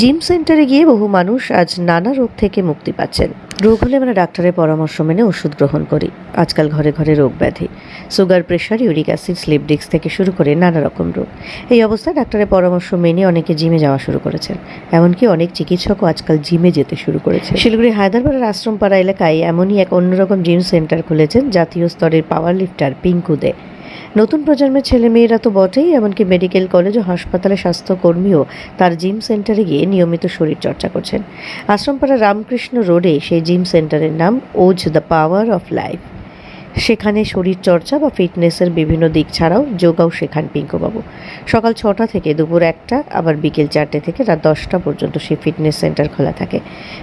Gym সেন্টারে গিয়ে বহু মানুষ আজ নানা রোগ থেকে মুক্তি পাচ্ছেন। রোগ হলে আমরা ডাক্তারের পরামর্শ মেনে ওষুধ গ্রহণ করি। আজকাল ঘরে ঘরে রোগ ব্যাধি। Sugar, pressure, uric acid, slip disc থেকে শুরু করে নানা রকম রোগ। এই অবস্থায় ডাক্তারের পরামর্শ মেনে অনেকে জিমে যাওয়া শুরু করেছেন। এমনকি অনেক চিকিৎসকও আজকাল জিমে যেতে শুরু করেছে শিলিগুড়ি হায়দ্রাবাদের আশ্রমপাড়া এলাকায় এমনই এক অন্যরকম জিম সেন্টার খুলেছেন জাতীয় স্তরের পাওয়ার লিফটার পিঙ্কু দে। নতুন প্রজন্মের ছেলেমেয়েরা তো বটেই, এমনকি মেডিকেল কলেজ ও হাসপাতালে স্বাস্থ্যকর্মীও তার জিম সেন্টারে গিয়ে নিয়মিত শরীর চর্চা করছেন। আশ্রমপাড়া রামকৃষ্ণ রোডে সেই জিম সেন্টারের নাম Oz the power of life সেখানে শরীর চর্চা বা ফিটনেসের বিভিন্ন দিক ছাড়াও যোগাও শেখান পিঙ্কুবাবু। সকাল ছটা থেকে দুপুর একটা, আবার বিকেল চারটে থেকে রাত দশটা পর্যন্ত সেই ফিটনেস সেন্টার খোলা থাকে।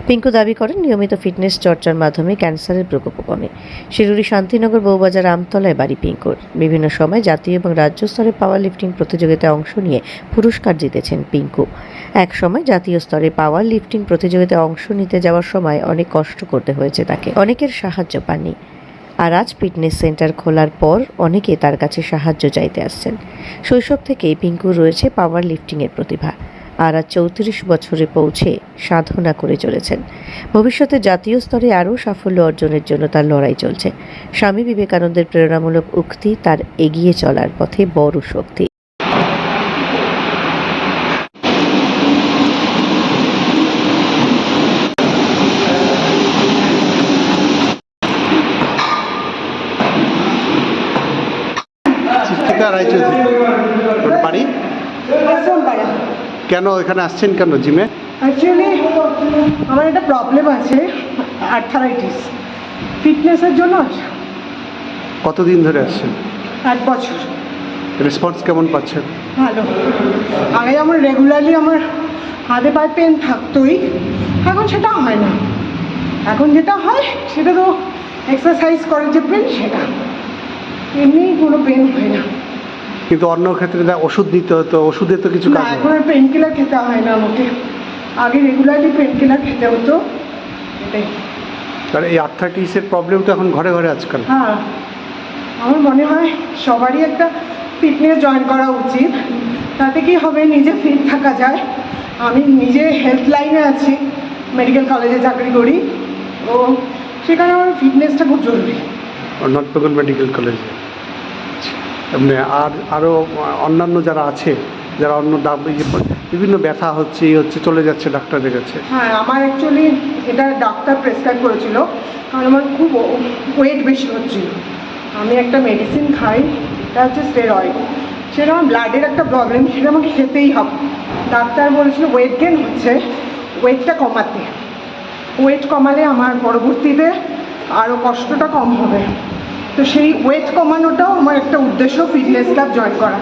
পিঙ্কু দাবি করেন, নিয়মিত ফিটনেস চর্চার মাধ্যমে ক্যান্সারের প্রকোপ কমে। শিরুরি শান্তিনগর বউবাজার আমতলায় বাড়ি পিঙ্কুর। বিভিন্ন সময় জাতীয় এবং রাজ্য স্তরে পাওয়ার লিফটিং প্রতিযোগিতায় অংশ নিয়ে পুরস্কার জিতেছেন পিঙ্কু। এক সময় জাতীয় স্তরে পাওয়ার লিফটিং প্রতিযোগিতায় অংশ নিতে যাওয়ার সময় অনেক কষ্ট করতে হয়েছে তাকে। অনেকের সাহায্য পাননি। আর আজ ফিটনেস সেন্টার খোলার পর অনেকে তার কাছে সাহায্য চাইতে আসছেন। শৈশব থেকেই পিঙ্কুর রয়েছে পাওয়ার লিফটিংয়ের প্রতিভা আর আজ চৌত্রিশ বছরে পৌঁছে সাধনা করে চলেছেন। ভবিষ্যতে জাতীয় স্তরে আরও সাফল্য অর্জনের জন্য তার লড়াই চলছে। স্বামী বিবেকানন্দের প্রেরণামূলক উক্তি তার এগিয়ে চলার পথে বড় শক্তি চিত্রিকা রায়চৌধুরী ওর বাড়ি আশ্রমপাড়া কেন এখানে আসছেন কেন জিমে? অ্যাকচুয়ালি আমার একটা প্রবলেম আছে আর্থারাইটিস ফিটনেসের জন্য কতদিন ধরে আসছেন? এক বছর। রেসপন্স কেমন পাচ্ছেন? ভালো। আগে আমার রেগুলারলি আমার হাতে পায়ে পেন থাকতোই এখন সেটা হয় না। এখন যেটা হয় সেটা তো এক্সারসাইজ করে যে পেন সেটা। এমনি কোনো পেন হয় না। কিন্তু অন্য ক্ষেত্রে ওষুধ দিতে হতো ওষুধে তো কিছু কাজ এখন আর পেন কিলার খেতে হয় না আমাকে। আগে রেগুলারলি পেন কিলার খেতে হতো। এটাই। কারণ এই আর্থাইটিসের প্রবলেম তো এখন ঘরে ঘরে আজকাল। হ্যাঁ। আমার মনে হয় সবারই একটা ফিটনেস জয়েন করা উচিত। তাতে কি হবে? নিজে ফিট থাকা যায়। আমি নিজে হেলথ লাইনে আছি। মেডিকেল কলেজে চাকরি করি। তো সেখানে আমার ফিটনেসটা খুব জরুরি। নর্থ বেঙ্গল মেডিকেল কলেজে আর আরও অন্যান্য যারা আছে, যারা অন্য ইয়ে বিভিন্ন ব্যথা হচ্ছে এই হচ্ছে, চলে যাচ্ছে ডাক্তারের কাছে। হ্যাঁ আমার অ্যাকচুয়ালি এটা ডাক্তার প্রেসক্রাইব করেছিল, কারণ আমার খুব ওয়েট বেশি হচ্ছিল। আমি একটা মেডিসিন খাই, এটা হচ্ছে স্টেরয়েড সেটা আমার ব্লাডের একটা প্রবলেম সেটা আমাকে খেতেই হবে। ডাক্তার বলেছিল ওয়েট গেন হচ্ছে ওয়েটটা কমাতে। ওয়েট কমালে আমার পরবর্তীতে আরও কষ্টটা কম হবে। তো সেই ওয়েট কমানোটাও আমার একটা উদ্দেশ্য ফিটনেস ক্লাব জয়েন করা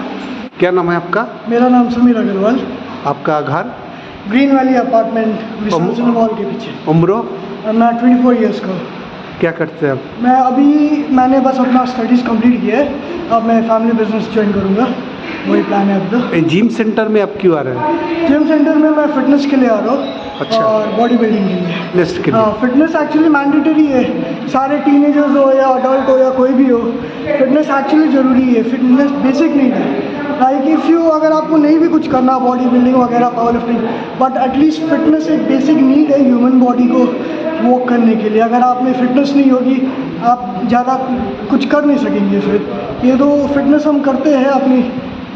क्या नाम है आपका मेरा नाम समीर अग्रवाल आपका घर green valley apartment Visarjan mall के पीछे उम्र मैं ट्वेंटी फोर ईयर्स का हूँ क्या करते हैं आप मैं अभी मैंने बस अपना स्टडीज़ कंप्लीट किया है अब मैं फैमिली बिजनेस ज्वाइन करूँगा वही प्लान है अब तो। जिम सेंटर में आप क्यों आ रहे हैं? जिम सेंटर में मैं फिटनेस के लिए आ रहा हूँ। अच्छा। और बॉडी बिल्डिंग के लिए। नेक्स्ट के लिए। हाँ फिटनेस एक्चुअली मैंडेटरी है। सारे टीनेजर्स हो या अडल्ट हो या कोई भी हो फिटनेस एक्चुअली ज़रूरी है। फिटनेस बेसिक नीड है। लाइक इफ़ यू अगर आपको नहीं भी कुछ करना बॉडी बिल्डिंग वगैरह power lifting but at least fitness एक बेसिक नीड है ह्यूमन बॉडी को वॉक करने के लिए। अगर आप में फिटनेस नहीं होगी आप ज़्यादा कुछ कर नहीं सकेंगे फिर। ये तो फिटनेस हम करते हैं अपनी।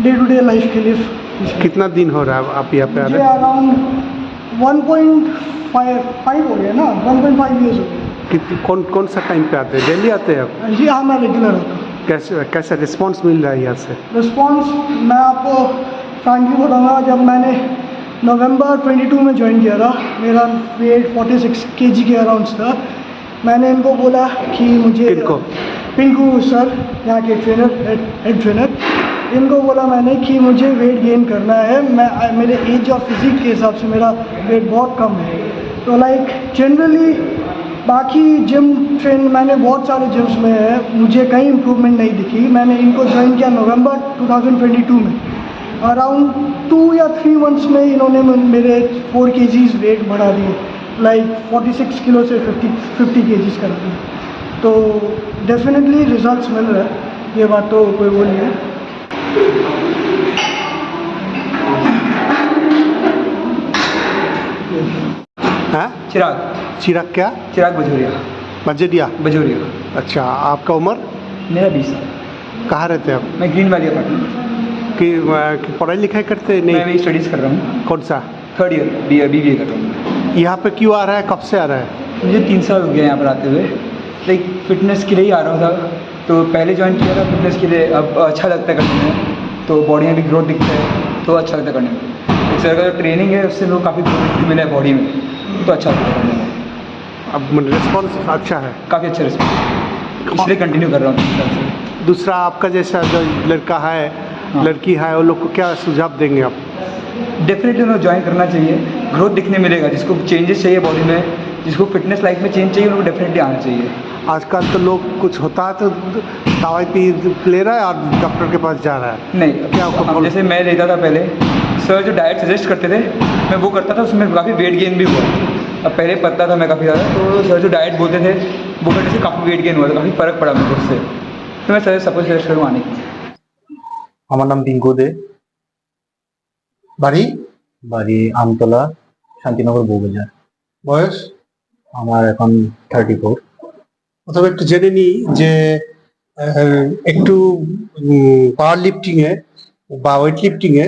डे टू डे लाइफ के लिए कितना दिन हो रहा है आप यहाँ पे आ रहे हैं? अराउंड वन पॉइंट फाइव हो गया ना वन पॉइंट फाइव ईयर्स हो गया। कौन कौन सा टाइम पे आते हैं? डेली आते हैं आप? जी हाँ मैं रेगुलर होता हूँ। कैसे कैसा रिस्पांस मिल रहा है यहाँ से? रिस्पॉन्स मैं आपको फ्रैंकली बताऊँगा जब मैंने नवंबर 22 में ज्वाइन किया था मेरा वेट 46 केजी के जी के अराउंड था मैंने इनको बोला कि मुझे पिंकू सर यहाँ के ट्रेनर हेड ट्रेनर इनको बोला मैंने कि मुझे वेट गेन करना है, मैं मेरे एज और फिजिक के हिसाब से मेरा वेट बहुत कम है। तो लाइक जनरली बाकी जिम ट्रेन मैंने बहुत सारे जिम्स में है, मुझे कहीं इम्प्रूवमेंट नहीं दिखी। मैंने इनको ज्वाइन किया नवंबर 2022 में। अराउंड टू या थ्री मंथ्स में इन्होंने मेरे फोर के वेट बढ़ा दिए। लाइक 46 किलो से 50 50 के कर दिए। तो डेफिनेटली रिजल्ट्स मिल रहा है। ये बात तो कोई वो नहीं है। हाँ? चिराग। चिराग क्या? चिराग बजोरिया। मजेडिया बजोरिया। अच्छा आपका उम्र? मेरा बीस साल। कहाँ रहते हैं आप? मैं ग्रीन वैली अपार्टमेंट। कि, कि पढ़ाई लिखाई करते हैं? मैं नहीं अभी स्टडीज़ कर रहा हूँ। कौन सा? Third year B B B A कर रहा हूँ। यहाँ पे क्यों आ रहा है? कब से आ रहा है? मुझे तीन साल हो गए यहाँ पर आते हुए। लाइक फिटनेस के लिए ही आ रहा था। तो पहले ज्वाइन किया था फिटनेस के लिए अब अच्छा लगता है करने में। तो बॉडी में भी ग्रोथ दिखता है तो अच्छा लगता है करने में। एक सर का जो ट्रेनिंग है उससे लोग काफ़ी ग्रोथ मिला है बॉडी में तो अच्छा लगता है करने में। अब रिस्पॉन्स अच्छा है। काफ़ी अच्छा रिस्पॉन्स इसलिए कंटिन्यू कर रहा हूँ दूसरा आपका जैसा जो लड़का है हाँ। लड़की है वो लोग को क्या सुझाव देंगे आप? डेफिनेटली उन्हें ज्वाइन करना चाहिए। ग्रोथ दिखने मिलेगा जिसको चेंजेस चाहिए बॉडी में जिसको फिटनेस लाइफ में चेंज चाहिए उनको डेफिनेटली आना चाहिए। आजकल तो लोग कुछ होता है तो दवाई पी ले रहा है और डॉक्टर के पास जा रहा है नहीं क्या आपको अब बोल- जैसे मैं लेता था पहले सर जो डाइट सजेस्ट करते थे मैं वो करता था उसमें काफ़ी वेट गेन भी हुआ अब पहले पतला था मैं काफ़ी ज़्यादा तो सर जो डाइट बोलते थे वो करने से काफ़ी वेट गेन हुआ था काफ़ी फ़र्क पड़ा मुझे उससे तो मैं सर सपोज सजेस्ट करूँ आने की আমার নাম পিঙ্কু দে বাড়ি বাড়ি আমতলা শান্তিনগর বউবাজার বয়স আমার এখন থার্টি ফোর প্রথমে একটু জেনে নিই যে একটু পাওয়ার লিফটিং এ বা ওয়েট লিফটিং এ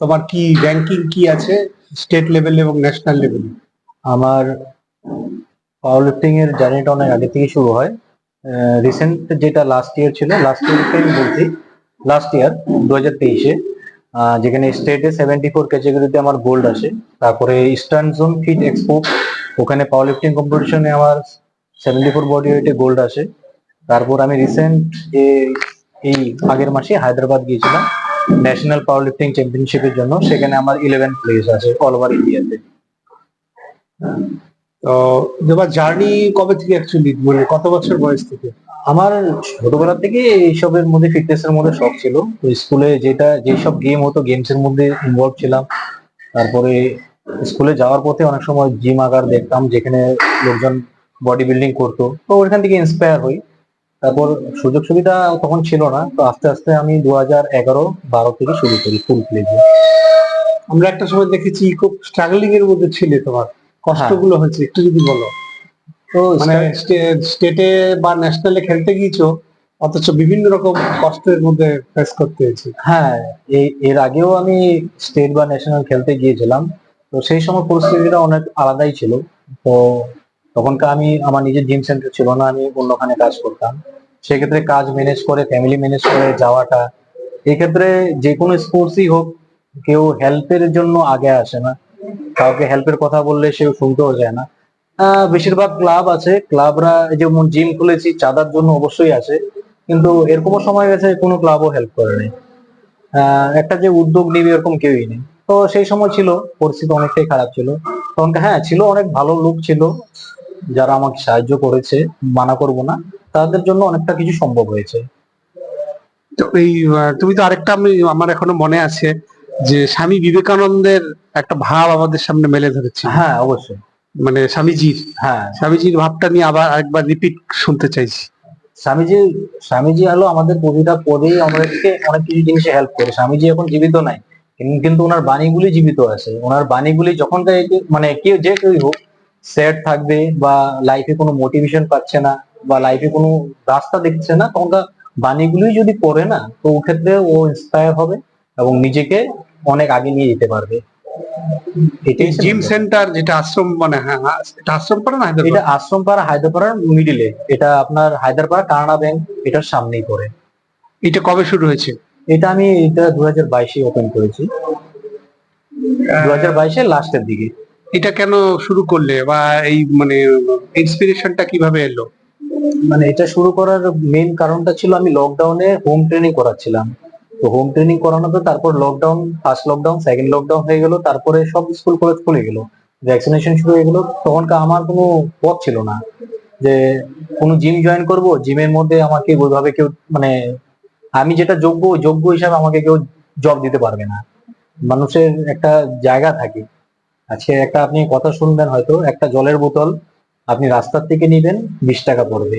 তোমার কি র্যাঙ্কিং কি আছে স্টেট লেভেল এবং ন্যাশনাল লেভেলে আমার পাওয়ার লিফটিং এর জার্নিটা অনেক আগে থেকে শুরু হয়। রিসেন্ট যেটা লাস্ট ইয়ার ছিল লাস্ট ইয়ার আমি বলছি লাস্ট ইয়ার দু হাজার তেইশে যেখানে স্টেটে সেভেন্টি ফোর ক্যাটাগরিতে আমার গোল্ড আসে। তারপরে ইস্টার্ন জোন ফিট এক্সপো ওখানে পাওয়ার লিফটিং কম্পিটিশনে আমার সেভেন্টি ফোর বডি ওয়েটে গোল্ড আসে। তারপর আমি রিসেন্ট এই আগের মাসে হায়দ্রাবাদ গিয়েছিলাম ন্যাশনাল পাওয়ার লিফটিং চ্যাম্পিয়নশিপের জন্য। সেখানে আমার ইলেভেন প্লেস আছে অল ওভার ইন্ডিয়াতে তো। জার্নি কবে থেকে অ্যাকচুয়ালি মানে কত বছর বয়স থেকে? আমার ছোটবেলা থেকে এইসবের মধ্যে ফিটনেস এর মধ্যে শখ ছিল। স্কুলে যেটা, যেসব গেম হতো গেমস এর মধ্যে ইনভলভ ছিলাম। তারপরে স্কুলে যাওয়ার পথে অনেক সময় জিম আকার দেখতাম, যেখানে লোকজন বডি বিল্ডিং করতো। তো ওইখান থেকে ইন্সপায়ার হই। তারপর সুযোগ সুবিধা তখন ছিল না। তো আস্তে আস্তে আমি দু হাজার এগারো বারো থেকে শুরু করি ফুল প্লেজে আমরা একটা সময় দেখেছি খুব স্ট্রাগলিং এর মধ্যে ছিলে তোমার। কষ্টগুলো হয়েছে একটু যদি বলো। তো মানে স্টেটে বা ন্যাশনালে খেলতে গিয়েছো অথচ বিভিন্ন রকম কষ্টের মধ্যে ফেস করতে হয়েছে। হ্যাঁ। এই- এর আগেও আমি স্টেট বা ন্যাশনাল খেলতে গিয়েছিলাম। তো সেই সময় পরিস্থিতিটা অনেক আলাদাই ছিল। তো তখনকার আমি, আমার নিজের জিম সেন্টার ছিল না, আমি অন্যখানে কাজ করতাম। সেক্ষেত্রে কাজ ম্যানেজ করে ফ্যামিলি ম্যানেজ করে যাওয়াটা, এক্ষেত্রে যে কোনো স্পোর্টসই হোক, কেউ হেল্পের জন্য আগে আসে না। কাউকে হেল্পের কথা বললে সেও শুনতেও যায় না। বেশিরভাগ ক্লাব আছে ক্লাবরা যেমন জিম খুলেছি, চাঁদার জন্য অবশ্যই আছে কিন্তু এরকমও সময় গেছে, কোনো ক্লাবও হেল্প করে নাই। একটা যে উদ্যোগ নিবে এরকম কেউই নেই। তো সেই সময় ছিল, পরিস্থিতি অনেকটাই খারাপ ছিল। তখন হ্যাঁ ছিল অনেক ভালো লোক ছিল। যারা আমাকে সাহায্য করেছে মানা করব না তাদের জন্য অনেকটা কিছু সম্ভব হয়েছে। তো এই তুমি তো আরেকটা আমি আমার এখনও মনে আছে যে স্বামী বিবেকানন্দের একটা ভাব আমাদের সামনে মেলে ধরেছে। হ্যাঁ অবশ্যই। মানে স্বামীজির। হ্যাঁ। স্বামীজির ভাবটা নিয়ে আবার আরেকবার রিপিট শুনতে চাইছি। স্বামীজি স্বামীজি হলো আমাদের কবিতা পদেই আমাদেরকে অনেক কিছু জিনিসে হেল্প করে। স্বামীজি এখন জীবিত নাই কিন্তু ওনার বাণীগুলি জীবিত আছে। ওনার বাণীগুলি যখন মানে কেউ যে কেউ হোক স্যাড থাকবে বা লাইফে কোনো মোটিভেশন পাচ্ছে না বা লাইফে কোনো রাস্তা দেখছে না তখনকার বাণীগুলি যদি পড়ে না তো ও ক্ষেত্রে ও ইন্সপায়ার হবে এবং নিজেকে অনেক আগে নিয়ে যেতে পারবে। এটাই জিম সেন্টার যেটা আশ্রম মানে হ্যাঁ হ্যাঁ, এটা আশ্রম পড়ে না এটা হায়দ্রাবাদ আশ্রমপাড়া হায়দ্রাপাড়ার মিডিলে এটা আপনার হায়দ্রাপাড়া কানাডা ব্যাংক এটার সামনেই পড়ে। এটা কবে শুরু হয়েছে? এটা আমি এটা দু হাজার বাইশে ওপেন করেছি। দু হাজার বাইশের লাস্টের দিকে। এটা কেন শুরু করলে বা এই মানে ইন্সপিরেশনটা কীভাবে এলো? মানে এটা শুরু করার মেন কারণটা ছিল আমি লকডাউনে হোম ট্রেনিং করাচ্ছিলাম। তো হোম ট্রেনিং করানোতে তারপর lockdown first lockdown second lockdown হয়ে গেল, তারপরে সব স্কুল কলেজ খুলে গেল। ভ্যাকসিনেশন শুরু হয়ে গেল, তখনকার আমার কোনো পথ ছিল না যে কোনো জিম জয়েন করব জিমের মধ্যে আমাকে ওইভাবে কেউ মানে আমি যেটা যোগ্য যোগ্য হিসাবে আমাকে কেউ জব দিতে পারবে না। মানুষের একটা জায়গা থাকে। আজকে একটা আপনি কথা শুনবেন হয়তো, একটা জলের বোতল আপনি রাস্তার থেকে নিবেন, বিশ টাকা পড়বে।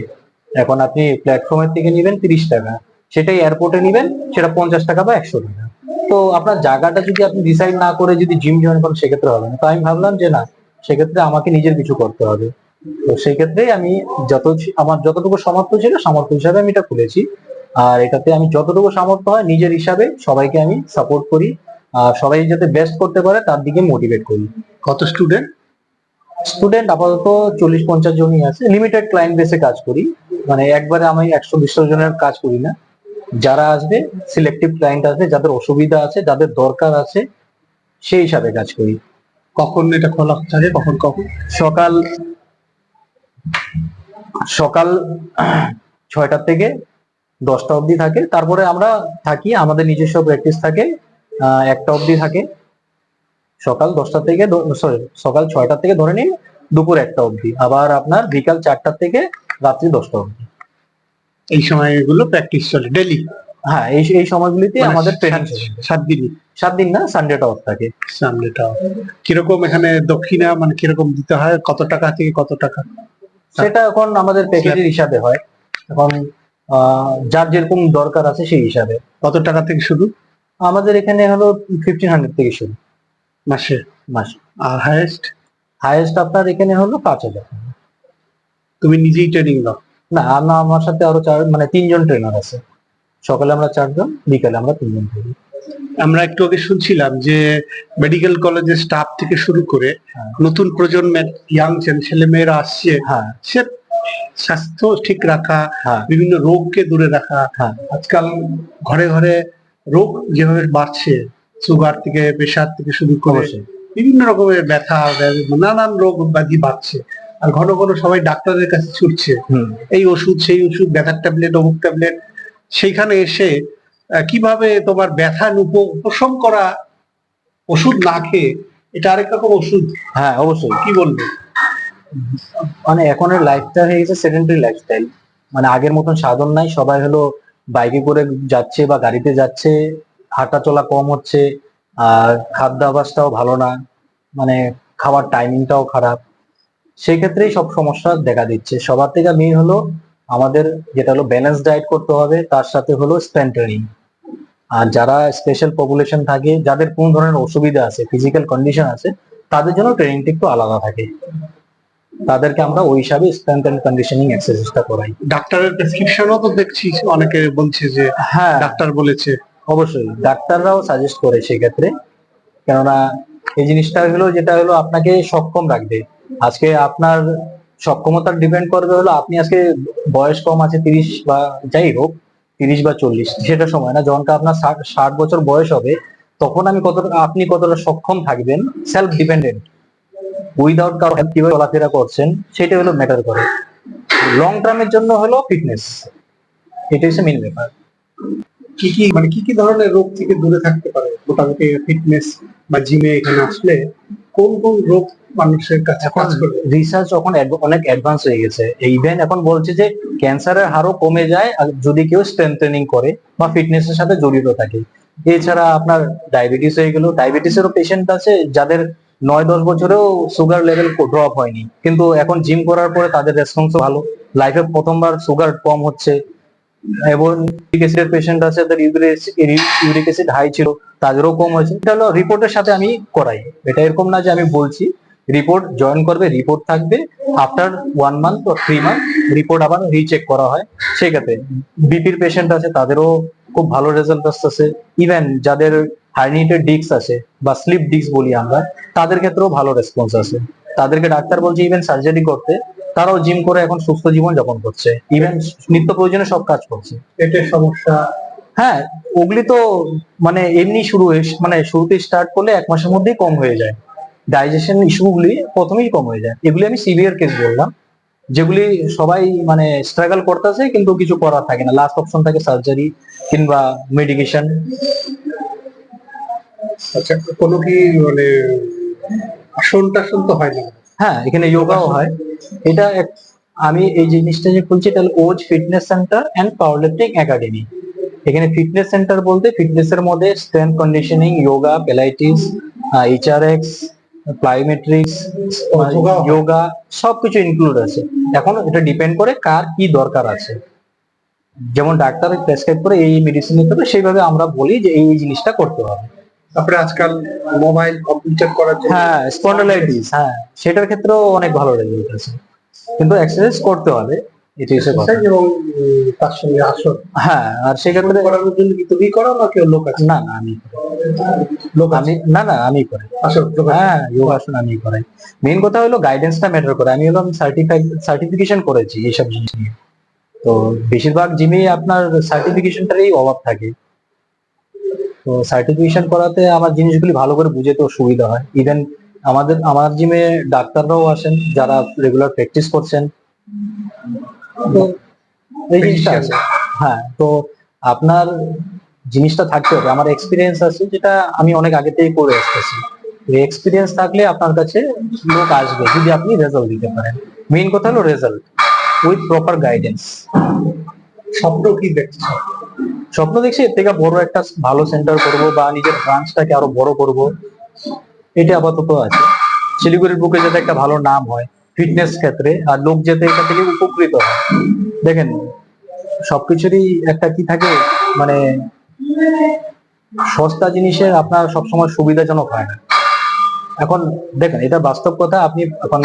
এখন আপনি প্ল্যাটফর্মের থেকে নিবেন তিরিশ টাকা। সেটাই এয়ারপোর্টে নিবেন, সেটা পঞ্চাশ টাকা বা একশো টাকা। তো আপনার জায়গাটা যদি আপনি ডিসাইড না করে যদি জিম জয়েন করেন, সেক্ষেত্রে হবে না। তো আমি ভাবলাম যে না, সেক্ষেত্রে আমাকে নিজের কিছু করতে হবে। তো সেই ক্ষেত্রে আমি যত, আমার যতটুকু সামর্থ্য ছিল, সামর্থ্য হিসাবে আমি এটা খুলেছি। আর এটাতে আমি যতটুকু সামর্থ্য হয়, নিজের হিসাবে সবাইকে আমি সাপোর্ট করি। সবাই যাতে বেস্ট করতে পারে তার দিকে মোটিভেট করি। কত স্টুডেন্ট স্টুডেন্ট আপাতত চল্লিশ পঞ্চাশ জনই আছে। লিমিটেড ক্লায়েন্ট বেসে কাজ করি। মানে একবারে আমি একশো বিশশো জনের কাজ করি না। যারা আসবে সিলেক্টিভ ক্লায়েন্ট আসবে যাদের অসুবিধা আছে যাদের দরকার আছে সেই হিসাবে কাজ করি। কখন এটা খোলা থাকে? কখন কখন? সকাল সকাল ছয়টা থেকে দশটা অবধি থাকে। তারপরে আমরা থাকি আমাদের নিজস্ব প্র্যাকটিস থাকে। একটা অবধি থাকে। সকাল দশটা থেকে সরি সকাল ছয়টা থেকে ধরে নিন দুপুর একটা অবধি। আবার আপনার বিকাল চারটা থেকে রাত্রি দশটা অবধি। এই সময়গুলো প্র্যাকটিস চলে ডেলি হ্যাঁ এই এই সময়গুলিতে আমাদের ট্রেনিং সাত দিনই? সাত দিন না সানডেটা অফ থাকে। সামনেটা কীরকম এখানে দক্ষিণা মানে কীরকম দিতে হয়? কত টাকা থেকে কত টাকা? সেটা এখন আমাদের প্যাকেজের হিসাবে হয়। এখন আহ, যার যেরকম দরকার আছে সেই হিসাবে। কত টাকা থেকে শুরু? আমাদের এখানে হলো ফিফটিন হান্ড্রেড থেকে শুরু। মাসে। মাস। আর হাইয়েস্ট হাইয়েস্ট আপনার এখানে হলো পাঁচ হাজার। তুমি নিজেই ট্রেনিং দাও। না না আমার সাথে আরও চার মানে তিনজন ট্রেনার আছে। সকালে আমরা চারজন বিকালে আমরা তিনজন থাকি আমরা একটু আগে শুনছিলাম যে মেডিকেল কলেজের স্টাফ থেকে শুরু করে হ্যাঁ। নতুন প্রজন্মের ইয়াং ছেলে মেয়েরা আসছে হ্যাঁ। সে স্বাস্থ্য ঠিক রাখা হ্যাঁ। বিভিন্ন রোগকে দূরে রাখা। হ্যাঁ। আজকাল ঘরে ঘরে রোগ যেভাবে বাড়ছে সুগার থেকে প্রেশার থেকে শুরু করে বিভিন্ন রকমের ব্যথা নানান রোগ ব্যাধি বাড়ছে। আর ঘন ঘন সবাই ডাক্তারের কাছে ছুটছে। এই ওষুধ সেই ওষুধ ব্যথার ট্যাবলেট অমুক ট্যাবলেট সেইখানে এসে কীভাবে তোমার ব্যথা উপ- উপশম করা ওষুধ না খেয়ে এটা আরেক রকম ওষুধ। হ্যাঁ অবশ্যই। কি বলব? মানে এখনের লাইফটা হয়ে গেছে সেডেন্টারি লাইফস্টাইল মানে আগের মতন সাধন নাই সবাই হলো বাইকে করে যাচ্ছে বা গাড়িতে যাচ্ছে হাঁটা চলা কম হচ্ছে, আর খাদ্যাভাসটাও ভালো না মানে খাওয়ার টাইমিংটাও খারাপ। সেই ক্ষেত্রেই সব সমস্যা দেখা দিচ্ছে। সবার থেকে মেন হলো আমাদের যেটা হলো ব্যালেন্স ডায়েট করতে হবে, তার সাথে হলো স্ট্রেন্থ ট্রেনিং আর যারা স্পেশাল পপুলেশন থাকে, যাদের কোন ধরনের অসুবিধা আছে ফিজিক্যাল কন্ডিশন আছে, তাদের জন্য ট্রেনিংটা একটু আলাদা থাকে। তাদেরকে আমরা ওই হিসাবে স্ট্রেংথ এন্ড কন্ডিশনিং এক্সারসাইজটা করাই। ডাক্তারের প্রেসক্রিপশনও তো দেখছি অনেকে বলছে যে হ্যাঁ। ডাক্তার বলেছে। অবশ্যই ডাক্তাররাও সাজেস্ট করে সেক্ষেত্রে। কেননা এই জিনিসটা হলো যেটা হলো আপনাকে সক্ষম রাখবে। আজকে আপনার সক্ষমতা ডিপেন্ড করবে হলো আপনি আজকে বয়স কম আছে তিরিশ বা যাই হোক তিরিশ বা চল্লিশ সেটা সময় না। যখন আপনার ষাট ষাট বছর বয়স হবে তখন আমি কতটা আপনি কতটা সক্ষম থাকবেন সেলফ ডিপেন্ডেন্ট উইদাউট কারও help কীভাবে চলাফেরা করছেন সেটা হলো ম্যাটার করে। লং টার্মের জন্য হলো ফিটনেস এটা হচ্ছে মেন ব্যাপার। কি কি মানে কি কি ধরনের রোগ থেকে দূরে থাকতে পারে? মোটামুটি ফিটনেস বা জিমে এখানে আসলে কোন কোন রোগ মানুষের কাছে এখন রিসার্চ এখন অনেক অ্যাডভান্স হয়ে গেছে ইভেন এখন বলছে যে ক্যান্সারের হারও কমে যায় আর যদি কেউ স্ট্রেন্থ ট্রেনিং করে বা ফিটনেস এর সাথে জড়িত থাকে। এছাড়া আপনার ডায়াবেটিস হয়ে গেল ডায়াবেটিসেরও পেশেন্ট আছে যাদের নয় দশ বছরেও সুগার লেভেল ড্রপ হয়নি। কিন্তু এখন জিম করার পরে তাদের রেসপন্স ভালো। লাইফে প্রথমবার সুগার কম হচ্ছে। এবং ইউরিক অ্যাসিডের পেশেন্ট আছে, তাদের ইউরিক অ্যাসিড হাই ছিল, তাদেরও কম হয়েছে। এটা হলো রিপোর্টের সাথে আমি করাই। এটা এরকম না যে আমি বলছি। রিপোর্ট জয়েন করবে রিপোর্ট থাকবে। আফটার ওয়ান মান্থ বা থ্রি মান্থ রিপোর্ট আবার রিচেক করা হয়। সেক্ষেত্রে বিপির পেশেন্ট আছে, তাদেরও খুব ভালো রেজাল্ট আসতেছে। ইভেন যাদের হার্নিটেড ডিস্ক আছে বা স্লিপ ডিস্ক বলি আমরা তাদের ক্ষেত্রেও ভালো রেসপন্স আছে। তাদেরকে ডাক্তার বলছে ইভেন সার্জারি করতে তারাও জিম করে এখন সুস্থ জীবন যাপন করছে। ইভেন নিত্য প্রয়োজনে সব কাজ করছে। পেটের সমস্যা। হ্যাঁ ওগুলি তো মানে এমনি শুরু মানে শুরুতে স্টার্ট করলে এক মাসের মধ্যেই কম হয়ে যায়। ডাইজেশন ইস্যুগুলি প্রথমেই কম হয়ে যায়। এগুলি আমি সিভিয়ার কেস বললাম যেগুলি সবাই মানে স্ট্রাগল করতেছে কিন্তু কিছু করার থাকে না। লাস্ট অপশন থাকে সার্জারি কিংবা মেডিকেশন আচ্ছা কোনো কি মানে আসন টাসন তো হয় না? হ্যাঁ এখানে যোগাও হয়। এটা আমি এই জিনিসটা যে খুলছি এটা Oz fitness centre and power lifting academy এখানে ফিটনেস সেন্টার বলতে ফিটনেস এর মধ্যে strength conditioning yoga pilates HRX plyometrics. Yoga সবকিছু ইনক্লুড আছে। এখন এটা ডিপেন্ড করে কার কি দরকার আছে। যেমন ডাক্তার প্রেসক্রাইব করে এই মেডিসিন নিতে হবে সেইভাবে আমরা বলি যে এই জিনিসটা করতে হবে। তারপরে আজকাল মোবাইল কম্পিউটার করার জন্য হ্যাঁ স্পন্ডলাইটিস হ্যাঁ সেটার ক্ষেত্রেও অনেক ভালো রেজাল্ট আছে। কিন্তু এক্সারসাইজ করতে হবে এটি কথা। এবং তার সঙ্গে আসন। হ্যাঁ আর সেক্ষেত্রে করানোর জন্য কি তুমি করো না কেউ লোক আছে? না না আমি লোক আমি না না আমি করি। আসো হ্যাঁ যোগাসন আমি করাই। মেইন কথা হলো গাইডেন্সটা ম্যাটার করে। আমি হলাম সার্টিফাই সার্টিফিকেশন করেছি এইসব জিনিস নিয়ে। তো বেশিরভাগ জিমে আপনার সার্টিফিকেশনটারই অভাব থাকে। তো সার্টিফিকেশন করাতে আমার জিনিসগুলি ভালো করে বুঝেতেও সুবিধা হয়। ইভেন আমাদের আমার জিমে ডাক্তাররাও আসেন যারা রেগুলার প্র্যাকটিস করছেন। তো এই জিনিসটা আছে। হ্যাঁ তো আপনার জিনিসটা থাকতে হবে। আমার এক্সপিরিয়েন্স আছে যেটা আমি অনেক আগে থেকেই করে আসতেছি। এক্সপিরিয়েন্স থাকলে আপনার কাছে লোক আসবে যদি আপনি রেজাল্ট দিতে পারেন। মেইন কথা হলো রেজাল্ট উইথ প্রপার গাইডেন্স স্বপ্ন কি দেখছ স্বপ্ন দেখছি এর থেকে বড় একটা ভালো সেন্টার করব বা নিজের ব্রাঞ্চটাকে আরও বড় করব। এটা আপাতত আছে। শিলিগুড়ির বুকে যাতে একটা ভালো নাম হয় ফিটনেস ক্ষেত্রে, আর লোক যাতে এটা থেকে উপকৃত হয়। দেখেন, সবকিছুরই একটা কি থাকে মানে সস্তা জিনিসের আপনার সবসময় সুবিধাজনক হয় না। এখন দেখেন, এটা বাস্তব কথা, আপনি এখন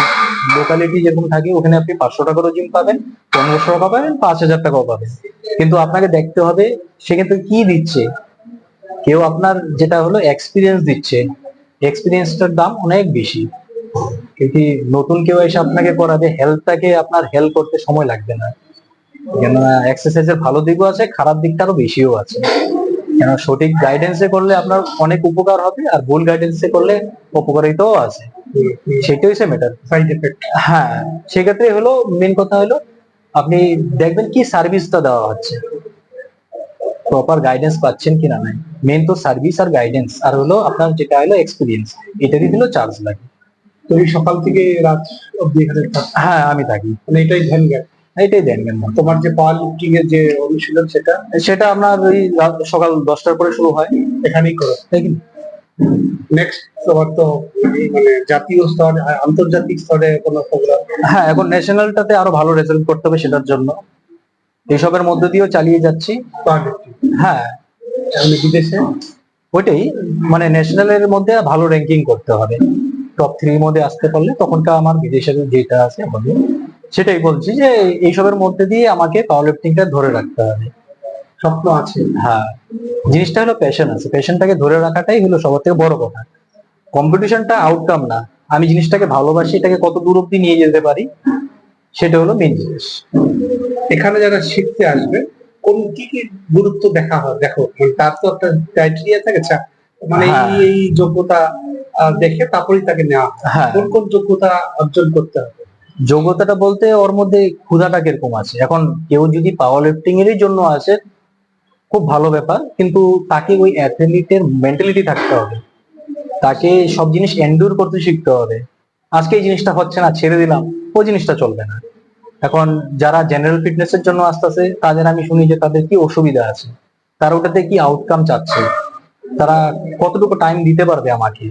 লোকালিটি যেরকম থাকে, ওখানে আপনি পাঁচশো টাকারও জিম পাবেন পনেরোশো টাকা পাবেন, পাঁচ হাজার টাকাও পাবেন। কিন্তু আপনাকে দেখতে হবে, সে কিন্তু কি দিচ্ছে? কেউ আপনার যেটা হলো এক্সপিরিয়েন্স দিচ্ছে। এক্সপিরিয়েন্সটার দাম অনেক বেশি। কিন্তু নতুন কেউ এসে আপনাকে করাবে হেলথটাকে আপনার হেল্প করতে সময় লাগবে না। কেন এক্সারসাইজের ভালো দিকও আছে, খারাপ দিকটা আরও বেশিও আছে। কেন? সঠিক গাইডেন্সে করলে আপনার অনেক উপকার হবে আর ভুল গাইডেন্সে করলে অপকারিতাও আছে। সেটাই হচ্ছে ম্যাটার সাইড এফেক্ট হ্যাঁ সেক্ষেত্রে হলো মেন কথা হলো আপনি দেখবেন কি সার্ভিসটা দেওয়া হচ্ছে। প্রপার গাইডেন্স পাচ্ছেন কিনা নাই। মেন তো সার্ভিস আর গাইডেন্স আর হলো আপনার যেটা হলো এক্সপিরিয়েন্স এটারই হলো চার্জ লাগে। তুমি সকাল থেকে রাত অব্দি এখানে হ্যাঁ আমি থাকি। মানে এটাই ধ্যান জ্ঞান এটাই দেন তোমার যে পাওয়ার লিফটিং এর যে অনুশীলন সেটা সেটা আপনার ওই সকাল দশটার পরে শুরু হয়। এখানেই করো। তাই কি? নেক্সট তোমার তো মানে জাতীয় স্তরে আন্তর্জাতিক স্তরে কোনো প্রোগ্রাম হ্যাঁ এখন ন্যাশনালটাতে আরও ভালো রেজাল্ট করতে হবে সেটার জন্য। এইসবের মধ্যে দিয়েও চালিয়ে যাচ্ছি। হ্যাঁ। বিদেশে? ওইটাই। মানে ন্যাশনালের মধ্যে ভালো র্যাঙ্কিং করতে হবে। টপ থ্রির মধ্যে আসতে পারলে তখনটা আমার বিদেশের যেটা আছে হবে সেটাই বলছি যে এইসবের মধ্যে দিয়ে আমাকে পাওয়ার লিফটিংটা ধরে রাখতে হবে। স্বপ্ন আছে। হ্যাঁ জিনিসটা হলো প্যাশন আছে। প্যাশনটাকে ধরে রাখাটাই হলো সবার থেকে বড় কথা। কম্পিটিশনটা আউটকাম না। আমি জিনিসটাকে ভালোবাসি এটাকে কত দূর অব্দি নিয়ে যেতে পারি সেটা হলো মেন জিনিস। এখানে যারা শিখতে আসবে কোন কি কি গুরুত্ব দেখা হয়? দেখো তার তো একটা ক্রাইটেরিয়া থাকে আচ্ছা, মানে হ্যাঁ। এই যোগ্যতা দেখে তারপরেই তাকে নেওয়া। হ্যাঁ। কোন কোন যোগ্যতা অর্জন করতে হবে? যোগ্যতাটা বলতে ওর মধ্যে ক্ষুধাটা কীরকম আছে? এখন কেউ যদি পাওয়ার লিফটিং এরই জন্য আসে, খুব ভালো ব্যাপার, কিন্তু তাকে ওই অ্যাথলিটের মেন্টালিটি থাকতে হবে। তাকে সব জিনিস এন্ডুর করতে শিখতে হবে। আজকে এই জিনিসটা হচ্ছে না, ছেড়ে দিলাম, ওই জিনিসটা চলবে না। এখন যারা জেনারেল ফিটনেসের জন্য আসতেছে, তাদের আমি শুনি যে তাদের কি অসুবিধা আছে? তারা ওটাতে কি আউটকাম চাচ্ছে? তারা কতটুকু টাইম দিতে পারবে আমাকে?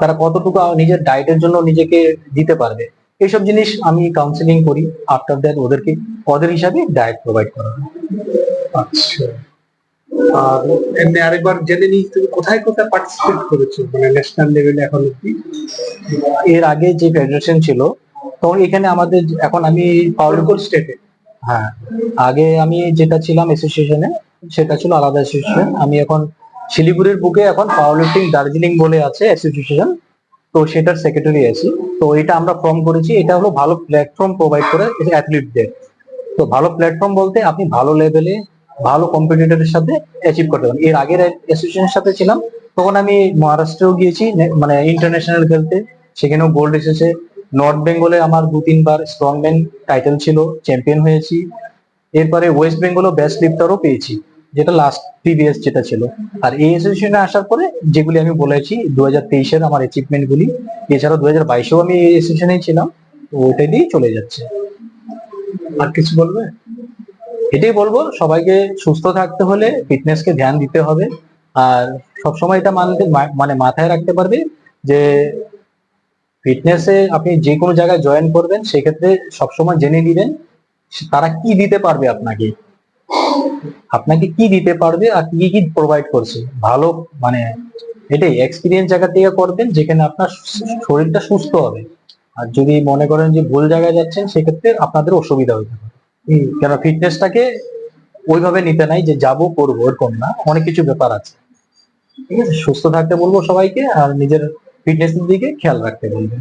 তারা কতটুকু নিজের ডায়েটের জন্য নিজেকে দিতে পারবে? এইসব জিনিস আমি কাউন্সিলিং করি আফটার দ্যাট ওদেরকে ওদের হিসাবে ডায়েট প্রোভাইড করা হয়। আচ্ছা। আর এমনি আরেকবার জেনে নিই তুমি কোথায় কোথায় পার্টিসিপেট করেছ? মানে ন্যাশনাল লেভেলে এখন অব্দি এর আগে যে ফেডারেশন ছিল তখন এখানে আমাদের এখন আমি পাওয়ার স্টেটে হ্যাঁ। আগে আমি যেটা ছিলাম অ্যাসোসিয়েশনে সেটা ছিল আলাদা অ্যাসোসিয়েশন আমি এখন শিলিগুড়ির বুকে এখন পাওয়ার লিফটিং দার্জিলিং বলে আছে অ্যাসোসিয়েশন তো সেটার সেক্রেটারি আছি। তো এটা আমরা ফর্ম করেছি। এটা হলো ভালো প্ল্যাটফর্ম প্রোভাইড করে অ্যাথলিটদের তো ভালো প্ল্যাটফর্ম বলতে আপনি ভালো লেভেলে ভালো কম্পিটিটরের সাথে অ্যাচিভ করতে পারেন। এর আগের অ্যাসোসিয়েশনের সাথে ছিলাম। তখন আমি মহারাষ্ট্রেও গিয়েছি মানে ইন্টারন্যাশনাল খেলতে। সেখানেও গোল্ড এসেছে। নর্থ বেঙ্গলে আমার দু, তিনবার স্ট্রং ম্যান টাইটেল ছিল চ্যাম্পিয়ন হয়েছি। এরপরে ওয়েস্ট বেঙ্গলও বেস্ট লিফটারও পেয়েছি। যেটা লাস্ট প্রিভিয়াস যেটা ছিল। আর এই অ্যাসোসিয়েশনে আসার পরে যেগুলি আমি বলেছি দু হাজার তেইশের আমার অ্যাচিভমেন্ট গুলি, এছাড়াও দু হাজার বাইশেও আমি এই অ্যাসোসিয়েশনেই ছিলাম, তো ওইটাই দিয়েই চলে যাচ্ছে। আর কিছু বলবে? এটাই বলব, সবাইকে সুস্থ থাকতে হলে ফিটনেসকে ধ্যান দিতে হবে। আর সবসময় এটা মানতে মানে মাথায় রাখতে পারবে যে ফিটনেসে আপনি যে কোনো জায়গায় জয়েন করবেন, সেক্ষেত্রে সবসময় জেনে নিবেন, তারা কি দিতে পারবে আপনাকে। আপনাকে কি দিতে পারবে আর কি কি প্রোভাইড করছে? ভালো মানে এটাই এক্সপিরিয়েন্স জায়গা থেকে করবেন যেখানে আপনার শরীরটা সুস্থ হবে। আর যদি মনে করেন যে ভুল জায়গায় যাচ্ছেন সেক্ষেত্রে আপনাদের অসুবিধা হতে পারে। কেন ফিটনেসটাকে ওইভাবে নিতে নাই যে যাব করব এরকম না। অনেক কিছু ব্যাপার আছে। ঠিক আছে? সুস্থ থাকতে বলব সবাইকে আর নিজের ফিটনেসের দিকে খেয়াল রাখতে বলব।